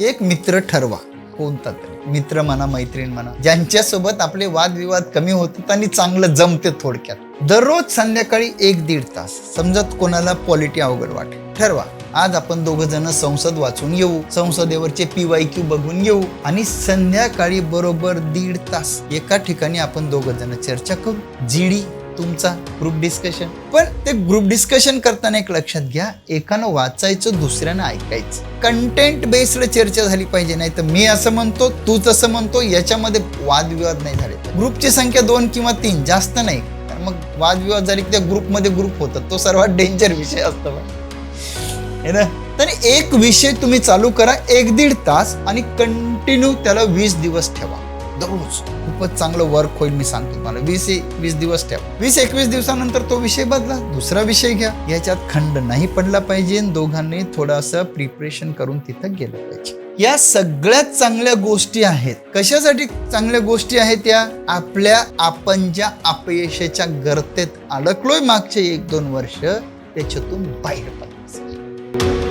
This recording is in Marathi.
एक मित्र ठरवा. कोणता तरी. मित्र म्हणा मैत्रीण म्हणा. ज्यांच्यासोबत आपले वादविवाद कमी होतात आणि चांगलं जमते थोडक्यात. दररोज संध्याकाळी एक दीड तास. समजत कोणाला पॉलिटी अवघड वाटेल. ठरवा. आज आपण दोघ जण संसद वाचून येऊ. संसदेवरचे पी वाय क्यू बघून येऊ. आणि संध्याकाळी बरोबर दीड तास एका ठिकाणी आपण दोघ जण चर्चा करू. जीडी तुमचा ग्रुप डिस्कशन पण ते ग्रुप डिस्कशन करताना एक लक्षात घ्या एकानं वाचायचं दुसऱ्यानं ऐकायचं. कंटेंट बेस्ड चर्चा झाली पाहिजे नाही तर मी असं म्हणतो तू तसं म्हणतो याच्यामध्ये वादविवाद नाही झाले. ग्रुपची संख्या दोन किंवा तीन जास्त नाही कारण मग वादविवाद झाली की त्या ग्रुपमध्ये ग्रुप होतात तो सर्वात डेंजर विषय असतो बघ. ना? तर एक विषय तुम्ही चालू करा एक दीड तास आणि कंटिन्यू त्याला वीस दिवस ठेवा. दररोज खूपच चांगलं वर्क होईल मी सांगतो तुम्हाला. वीस वीस दिवस ठेवा. वीस एकवीस दिवसानंतर तो विषय बदला. दुसरा विषय घ्या. याच्यात खंड नाही पडला पाहिजे आणि दोघांनी थोडंसं प्रिपरेशन करून तिथं गेलं पाहिजे. या सगळ्यात चांगल्या गोष्टी आहेत. कशासाठी चांगल्या गोष्टी आहेत या? आपल्या आपण ज्या अपयशाच्या गर्तेत अडकलोय मागचे एक दोन वर्ष त्याच्यातून बाहेर पडण्यासाठी